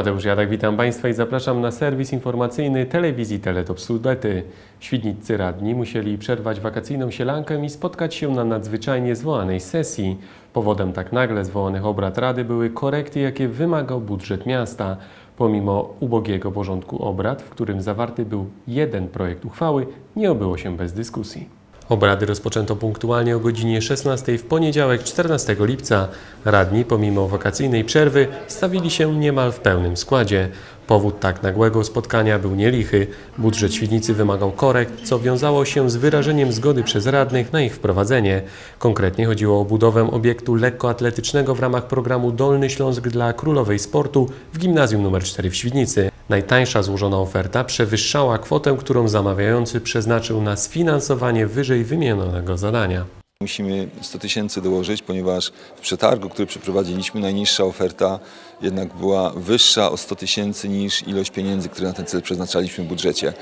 Mateusz Jadek, witam Państwa i zapraszam na serwis informacyjny telewizji Teletop Sudety. Świdniccy radni musieli przerwać wakacyjną sielankę i spotkać się na nadzwyczajnie zwołanej sesji. Powodem tak nagle zwołanych obrad Rady były korekty, jakie wymagał budżet miasta. Pomimo ubogiego porządku obrad, w którym zawarty był jeden projekt uchwały, nie obyło się bez dyskusji. Obrady rozpoczęto punktualnie o godzinie 16 w poniedziałek 14 lipca. Radni pomimo wakacyjnej przerwy stawili się niemal w pełnym składzie. Powód tak nagłego spotkania był nielichy. Budżet Świdnicy wymagał korekt, co wiązało się z wyrażeniem zgody przez radnych na ich wprowadzenie. Konkretnie chodziło o budowę obiektu lekkoatletycznego w ramach programu Dolny Śląsk dla Królowej Sportu w Gimnazjum nr 4 w Świdnicy. Najtańsza złożona oferta przewyższała kwotę, którą zamawiający przeznaczył na sfinansowanie wyżej wymienionego zadania. Musimy 100 tysięcy dołożyć, ponieważ w przetargu, który przeprowadziliśmy, najniższa oferta jednak była wyższa o 100 tysięcy niż ilość pieniędzy, które na ten cel przeznaczaliśmy w budżecie.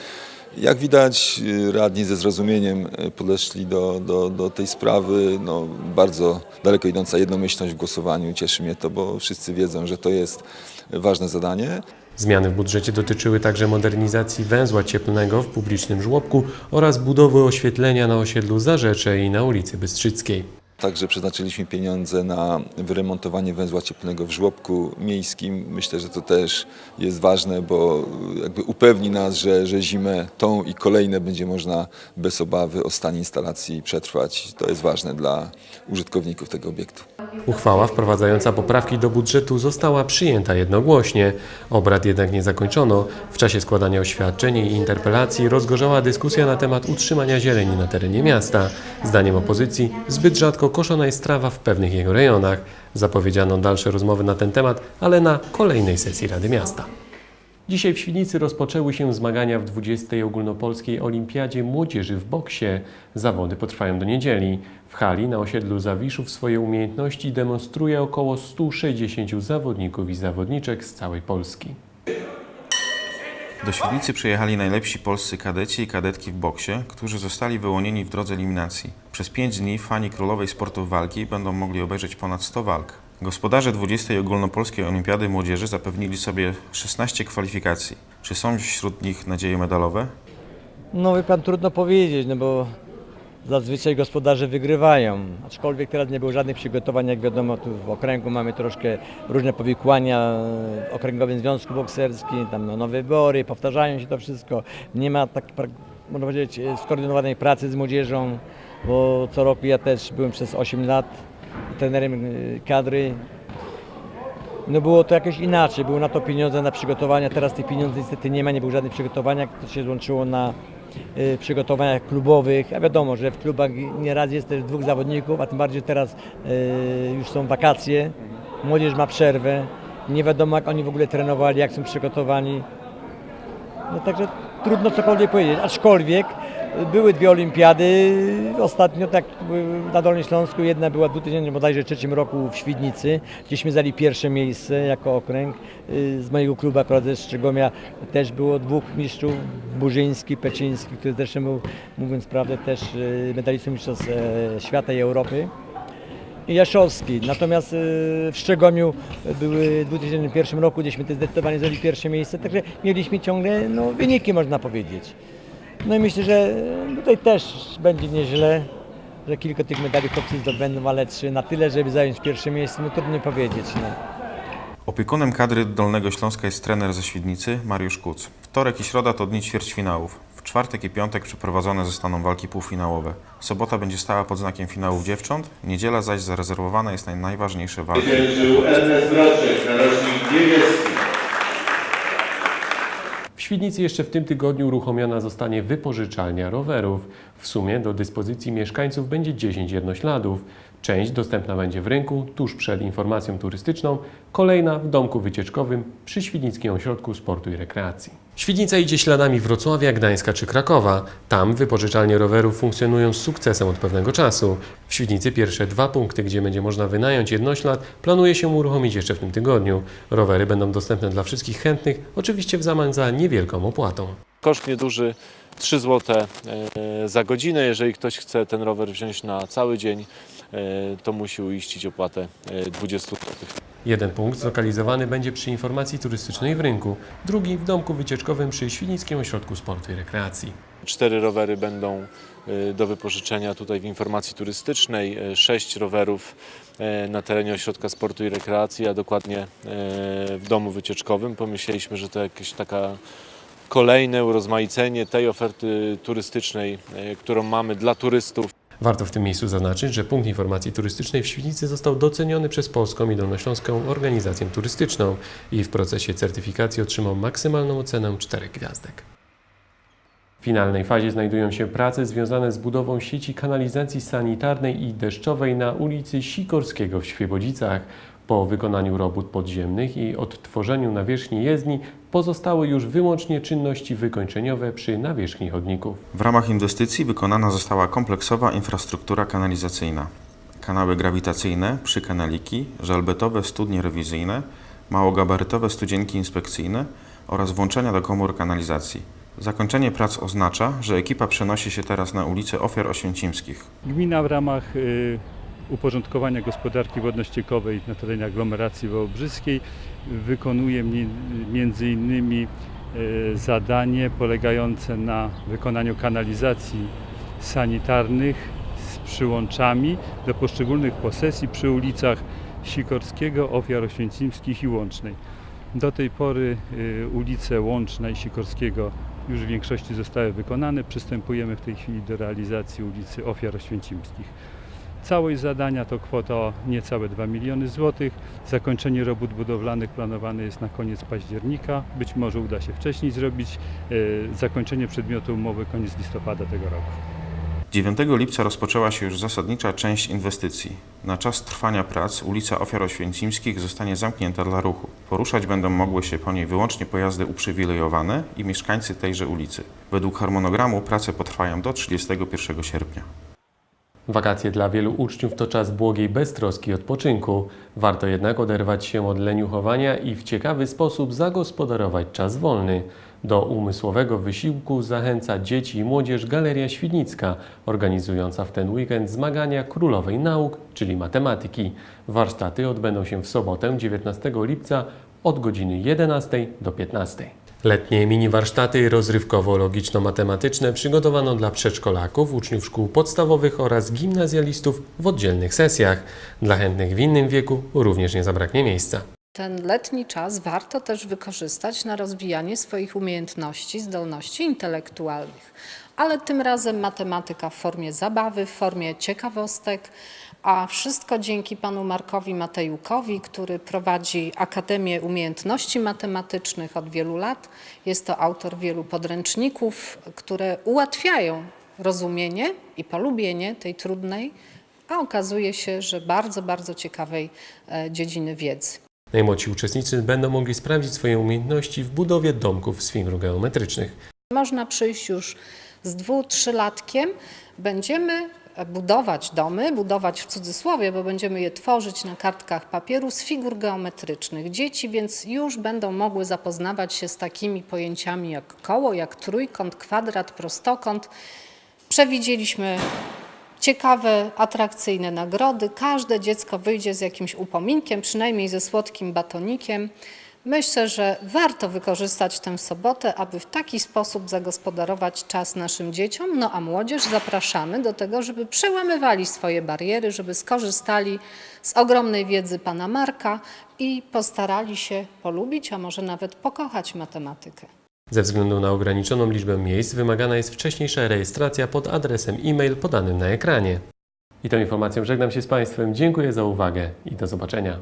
Jak widać, y, radni ze zrozumieniem y, podeszli do, do, do tej sprawy. No, bardzo daleko idąca jednomyślność w głosowaniu. Cieszy mnie to, bo wszyscy wiedzą, że to jest ważne zadanie. Zmiany w budżecie dotyczyły także modernizacji węzła cieplnego w publicznym żłobku oraz budowy oświetlenia na osiedlu Zarzecze i na ulicy Bystrzyckiej. Także przeznaczyliśmy pieniądze na wyremontowanie węzła cieplnego w żłobku miejskim. Myślę, że to też jest ważne, bo jakby upewni nas, że, że zimę tą i kolejne będzie można bez obawy o stan instalacji przetrwać. To jest ważne dla użytkowników tego obiektu. Uchwała wprowadzająca poprawki do budżetu została przyjęta jednogłośnie. Obrad jednak nie zakończono. W czasie składania oświadczeń i interpelacji rozgorzała dyskusja na temat utrzymania zieleni na terenie miasta. Zdaniem opozycji zbyt rzadko koszona jest trawa w pewnych jego rejonach. Zapowiedziano dalsze rozmowy na ten temat, ale na kolejnej sesji Rady Miasta. Dzisiaj w Świdnicy rozpoczęły się zmagania w 20. ogólnopolskiej olimpiadzie młodzieży w boksie. Zawody potrwają do niedzieli. W hali na osiedlu Zawiszów swoje umiejętności demonstruje około 160 zawodników i zawodniczek z całej Polski. Do Świdnicy przyjechali najlepsi polscy kadeci i kadetki w boksie, którzy zostali wyłonieni w drodze eliminacji. Przez 5 dni fani Królowej Sportów Walki będą mogli obejrzeć ponad 100 walk. Gospodarze 20. Ogólnopolskiej Olimpiady Młodzieży zapewnili sobie 16 kwalifikacji. Czy są wśród nich nadzieje medalowe? No wie pan, trudno powiedzieć, no bo zazwyczaj gospodarze wygrywają. Aczkolwiek teraz nie było żadnych przygotowań, jak wiadomo, tu w okręgu mamy troszkę różne powikłania w Okręgowym Związku Bokserskim, tam no, nowe wybory, powtarzają się to wszystko. Nie ma tak, można powiedzieć, e, skoordynowanej pracy z młodzieżą, bo co roku ja też byłem przez 8 lat trenerem e, kadry. No było to jakoś inaczej, były na to pieniądze na przygotowania, teraz tych pieniędzy niestety nie ma, nie było żadnych przygotowania, to się złączyło na y, przygotowaniach klubowych, a wiadomo, że w klubach nieraz jest też dwóch zawodników, a tym bardziej teraz y, już są wakacje, młodzież ma przerwę, nie wiadomo jak oni w ogóle trenowali, jak są przygotowani, no także trudno cokolwiek powiedzieć, aczkolwiek były dwie olimpiady ostatnio, tak na Dolnym Śląsku, jedna była w 2003 roku w Świdnicy, gdzieśmy zali pierwsze miejsce jako okręg. Y, Z mojego klubu akurat ze Szczegomia też było dwóch mistrzów, Burzyński, Peciński, który zresztą był, mówiąc prawdę, też y, medalistą mistrzostw e, świata i Europy. Jaszowski. Natomiast y, w Szczegomiu były w 2001 roku, gdzieśmy zdecydowanie zajęli pierwsze miejsce, także mieliśmy ciągle no, wyniki, można powiedzieć. No i myślę, że tutaj też będzie nieźle, że kilka tych medali chłopcy zdobędą, ale czy na tyle, żeby zająć pierwsze miejsce, no trudno powiedzieć. No. Opiekunem kadry Dolnego Śląska jest trener ze Świdnicy, Mariusz Kuc. Wtorek i środa to dni ćwierćfinałów. W czwartek i piątek przeprowadzone zostaną walki półfinałowe. Sobota będzie stała pod znakiem finałów dziewcząt, niedziela zaś zarezerwowana jest na najważniejsze walki. Zwyciężył Ernest Mroczek, narożnik niebieski. Świdnicy jeszcze w tym tygodniu uruchomiona zostanie wypożyczalnia rowerów. W sumie do dyspozycji mieszkańców będzie 10 jednośladów. Część dostępna będzie w rynku, tuż przed informacją turystyczną, kolejna w domku wycieczkowym przy Świdnickim Ośrodku Sportu i Rekreacji. Świdnica idzie śladami Wrocławia, Gdańska czy Krakowa. Tam wypożyczalnie rowerów funkcjonują z sukcesem od pewnego czasu. W Świdnicy pierwsze dwa punkty, gdzie będzie można wynająć jednoślad, planuje się uruchomić jeszcze w tym tygodniu. Rowery będą dostępne dla wszystkich chętnych, oczywiście w zamian za niewielką opłatą. Koszt nieduży 3 zł e, za godzinę. Jeżeli ktoś chce ten rower wziąć na cały dzień, e, to musi uiścić opłatę e, 20 zł. Jeden punkt zlokalizowany będzie przy informacji turystycznej w rynku, drugi w domku wycieczkowym przy Świdnickim Ośrodku Sportu i Rekreacji. Cztery rowery będą e, do wypożyczenia tutaj w informacji turystycznej, e, sześć rowerów e, na terenie Ośrodka Sportu i Rekreacji, a dokładnie w domu wycieczkowym. Pomyśleliśmy, że to jakieś taka kolejne urozmaicenie tej oferty turystycznej, którą mamy dla turystów. Warto w tym miejscu zaznaczyć, że punkt informacji turystycznej w Świdnicy został doceniony przez Polską i Dolnośląską Organizację Turystyczną i w procesie certyfikacji otrzymał maksymalną ocenę 4 gwiazdek. W finalnej fazie znajdują się prace związane z budową sieci kanalizacji sanitarnej i deszczowej na ulicy Sikorskiego w Świebodzicach. Po wykonaniu robót podziemnych i odtworzeniu nawierzchni jezdni pozostały już wyłącznie czynności wykończeniowe przy nawierzchni chodników. W ramach inwestycji wykonana została kompleksowa infrastruktura kanalizacyjna. Kanały grawitacyjne, przykanaliki, żelbetowe studnie rewizyjne, małogabarytowe studzienki inspekcyjne oraz włączenia do komór kanalizacji. Zakończenie prac oznacza, że ekipa przenosi się teraz na ulicę Ofiar Oświęcimskich. Gmina w ramach y, uporządkowania gospodarki wodno-ściekowej na terenie aglomeracji wałbrzyskiej wykonuje mi- między innymi y, zadanie polegające na wykonaniu kanalizacji sanitarnych z przyłączami do poszczególnych posesji przy ulicach Sikorskiego, Ofiar Oświęcimskich i Łącznej. Do tej pory y, ulice Łączna i Sikorskiego już w większości zostały wykonane. Przystępujemy w tej chwili do realizacji ulicy Ofiar Oświęcimskich. Całość zadania to kwota niecałe 2 miliony złotych. Zakończenie robót budowlanych planowane jest na koniec października. Być może uda się wcześniej zrobić. y, Zakończenie przedmiotu umowy koniec listopada tego roku. 9 lipca rozpoczęła się już zasadnicza część inwestycji. Na czas trwania prac ulica Ofiar Oświęcimskich zostanie zamknięta dla ruchu. Poruszać będą mogły się po niej wyłącznie pojazdy uprzywilejowane i mieszkańcy tejże ulicy. Według harmonogramu prace potrwają do 31 sierpnia. Wakacje dla wielu uczniów to czas błogiej beztroski odpoczynku. Warto jednak oderwać się od leniuchowania i w ciekawy sposób zagospodarować czas wolny. Do umysłowego wysiłku zachęca dzieci i młodzież Galeria Świdnicka, organizująca w ten weekend zmagania królowej nauk, czyli matematyki. Warsztaty odbędą się w sobotę 19 lipca od godziny 11 do 15. Letnie mini warsztaty rozrywkowo-logiczno-matematyczne przygotowano dla przedszkolaków, uczniów szkół podstawowych oraz gimnazjalistów w oddzielnych sesjach. Dla chętnych w innym wieku również nie zabraknie miejsca. Ten letni czas warto też wykorzystać na rozwijanie swoich umiejętności, zdolności intelektualnych, ale tym razem matematyka w formie zabawy, w formie ciekawostek, a wszystko dzięki panu Markowi Matejukowi, który prowadzi Akademię Umiejętności Matematycznych od wielu lat. Jest to autor wielu podręczników, które ułatwiają rozumienie i polubienie tej trudnej, a okazuje się, że bardzo, bardzo ciekawej e, dziedziny wiedzy. Najmłodsi uczestnicy będą mogli sprawdzić swoje umiejętności w budowie domków z figur geometrycznych. Można przyjść już z dwu, trzylatkiem. Będziemy budować domy, budować w cudzysłowie, bo będziemy je tworzyć na kartkach papieru z figur geometrycznych. Dzieci więc już będą mogły zapoznawać się z takimi pojęciami jak koło, jak trójkąt, kwadrat, prostokąt. Przewidzieliśmy ciekawe, atrakcyjne nagrody. Każde dziecko wyjdzie z jakimś upominkiem, przynajmniej ze słodkim batonikiem. Myślę, że warto wykorzystać tę sobotę, aby w taki sposób zagospodarować czas naszym dzieciom. No a młodzież zapraszamy do tego, żeby przełamywali swoje bariery, żeby skorzystali z ogromnej wiedzy pana Marka i postarali się polubić, a może nawet pokochać matematykę. Ze względu na ograniczoną liczbę miejsc wymagana jest wcześniejsza rejestracja pod adresem e-mail podanym na ekranie. I tą informacją żegnam się z Państwem. Dziękuję za uwagę i do zobaczenia.